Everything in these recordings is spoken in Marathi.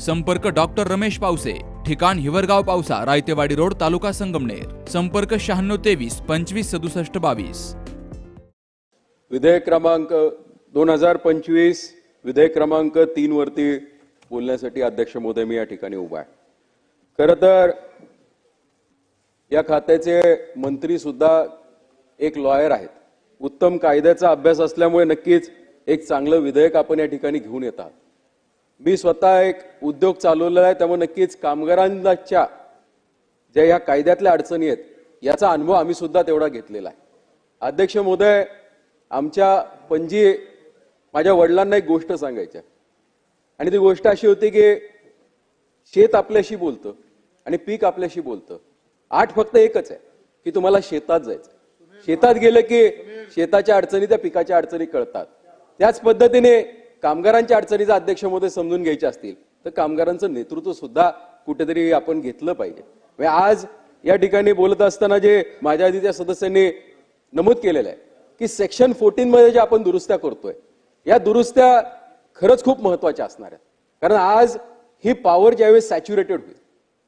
संपर्क डॉक्टर रमेश पावसे ठिकाण हिवरगाव पावसा रायतेवाडी रोड तालुका संगमनेर. संपर्क शहाण्णव तेवीस पंचवीस सदुसष्ट बावीस. विधेयक क्रमांक दोन हजार पंचवीस विधेयक क्रमांक तीन वरती बोलण्यासाठी अध्यक्ष महोदय मी या ठिकाणी उभा आहे. खरं तर या खात्याचे मंत्री सुद्धा एक लॉयर आहेत. उत्तम कायद्याचा अभ्यास असल्यामुळे नक्कीच एक चांगलं विधेयक आपण या ठिकाणी घेऊन येतात. मी स्वतः एक उद्योग चालवलेला आहे त्यामुळे नक्कीच कामगारांच्या ज्या या कायद्यातल्या अडचणी आहेत याचा अनुभव आम्ही सुद्धा तेवढा घेतलेला आहे. अध्यक्ष महोदय आमच्या पणजी माझ्या वडिलांना एक गोष्ट सांगायची आहे. आणि ती गोष्ट अशी होती की शेत आपल्याशी बोलतं आणि पीक आपल्याशी बोलतं. आठ फक्त एकच आहे की तुम्हाला शेतात जायचं शेतात गेलं की शेताच्या अडचणी त्या पिकाच्या अडचणी कळतात. त्याच पद्धतीने कामगारांच्या अडचणीचा अध्यक्ष महोदय समजून घ्यायचे असतील तर कामगारांचं नेतृत्व सुद्धा कुठेतरी आपण घेतलं पाहिजे. म्हणजे आज या ठिकाणी बोलत असताना जे माझ्या आधीच्या सदस्यांनी नमूद केलेलं आहे की सेक्शन फोर्टीन मध्ये जे आपण दुरुस्त्या करतोय या दुरुस्त्या खरंच खूप महत्त्वाच्या असणार आहेत. कारण आज ही पॉवर ज्यावेळेस सॅच्युरेटेड होईल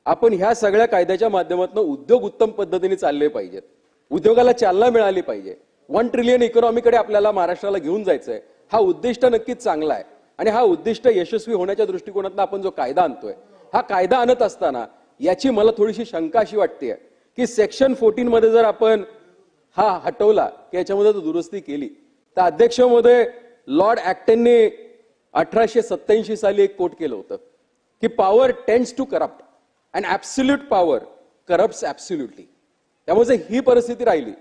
आपण ह्या सगळ्या कायद्याच्या माध्यमातून उद्योग उत्तम पद्धतीने चालले पाहिजेत. उद्योगाला चालना मिळाली पाहिजे. वन ट्रिलियन इकॉनॉमीकडे आपल्याला महाराष्ट्राला घेऊन जायचंय. हा उद्दिष्ट नक्कीच चांगला आहे. आणि हा उद्दिष्ट यशस्वी होण्याच्या दृष्टिकोनातून आपण जो कायदा आणतोय हा कायदा आणत असताना याची मला थोडीशी शंका अशी वाटते की सेक्शन फोर्टीन मध्ये जर आपण हा हटवला की याच्यामध्ये जर दुरुस्ती केली तर अध्यक्ष लॉर्ड ऍक्टनने अठराशे सत्याऐंशी साली एक कोट केलं होतं की power tends to corrupt and absolute power corrupt absolutely त्यामुळे ही परिस्थिती राहिली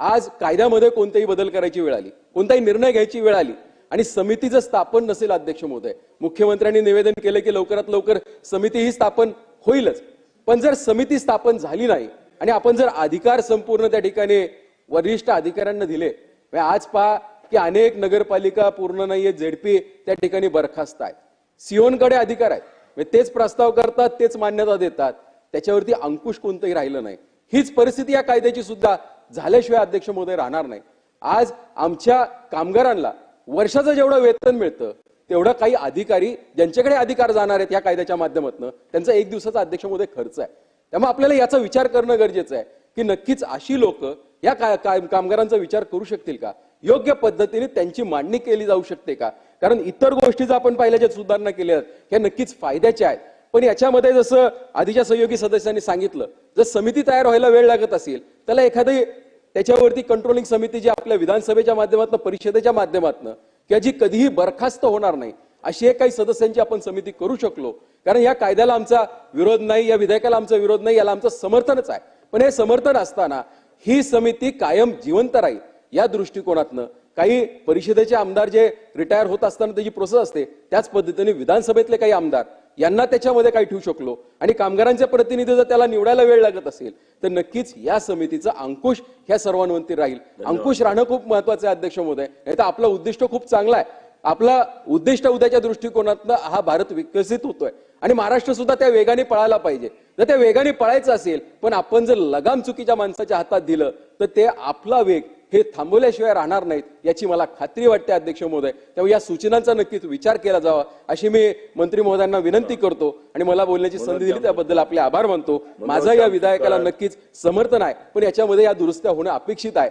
आज कायद्यामध्ये कोणताही बदल करायची वेळ आली कोणताही निर्णय घ्यायची वेळ आली आणि समितीचं स्थापन नसेल अध्यक्ष महोदय मुख्यमंत्र्यांनी निवेदन केलं की लवकरात लवकर समिती ही स्थापन होईलच. पण जर समिती स्थापन झाली नाही आणि आपण जर अधिकार संपूर्ण त्या ठिकाणी वरिष्ठ अधिकाऱ्यांना दिले आज पहा की अनेक नगरपालिका पूर्ण नाहीये झेडपी त्या ठिकाणी बरखास्त आहेत सिओनकडे अधिकार आहेत. तेच प्रस्ताव करतात तेच मान्यता देतात. त्याच्यावरती अंकुश कोणतंही राहिलं नाही. हीच परिस्थिती या कायद्याची सुद्धा झाल्याशिवाय अध्यक्ष महोदय राहणार नाही. आज आमच्या कामगारांना वर्षाचं जेवढं वेतन मिळतं तेवढं काही अधिकारी ज्यांच्याकडे अधिकार जाणार आहेत या कायद्याच्या माध्यमातून त्यांचा एक दिवसाचा अध्यक्षमध्ये खर्च आहे. त्यामुळे आपल्याला याचा विचार करणं गरजेचं आहे की नक्कीच अशी लोक या का- का- कामगारांचा विचार करू शकतील का? योग्य पद्धतीने त्यांची मांडणी केली जाऊ शकते का? कारण इतर गोष्टी जर आपण पाहिल्या ज्या सुधारणा केल्या आहेत ह्या नक्कीच फायद्याच्या आहेत. पण याच्यामध्ये जसं आधीच्या सहयोगी सदस्यांनी सांगितलं जर समिती तयार व्हायला वेळ लागत असेल त्याला एखादी त्याच्यावरती कंट्रोलिंग समिती जी आपल्या विधानसभेच्या माध्यमातून परिषदेच्या माध्यमातून किंवा जी कधीही बरखास्त होणार नाही अशी एक काही सदस्यांची आपण समिती करू शकलो. कारण या कायद्याला आमचा विरोध नाही या विधेयकाला आमचा विरोध नाही याला आमचं समर्थनच आहे. पण हे समर्थन असताना ही समिती कायम जिवंत राहील या दृष्टिकोनातनं. काही परिषदेचे आमदार जे रिटायर होत असताना त्याची प्रोसेस असते त्याच पद्धतीने विधानसभेतले काही आमदार यांना त्याच्यामध्ये काही ठेवू शकलो. आणि कामगारांचे प्रतिनिधी जर त्याला निवडायला वेळ लागत असेल तर नक्कीच या समितीचा अंकुश ह्या सर्वांवरती राहील. अंकुश राहणं खूप महत्वाचं आहे अध्यक्ष महोदय. नाही तर आपलं उद्दिष्ट खूप चांगलं आहे. आपला उद्दिष्ट उद्याच्या दृष्टिकोनातनं हा भारत विकसित होतोय. आणि महाराष्ट्र सुद्धा त्या वेगाने पळायला पाहिजे. जर त्या वेगाने पळायचं असेल पण आपण जर लगाम चुकीच्या माणसाच्या हातात दिलं तर ते आपला वेग हे थांबवल्याशिवाय राहणार नाहीत याची मला खात्री वाटते अध्यक्ष महोदय. त्यामुळे या सूचनांचा नक्कीच विचार केला जावा अशी मी मंत्री महोदयांना विनंती करतो आणि मला बोलण्याची संधी दिली त्याबद्दल आपले आभार मानतो. माझं या विधायकाला नक्कीच समर्थन आहे पण याच्यामध्ये या दुरुस्त्या होणं अपेक्षित आहे.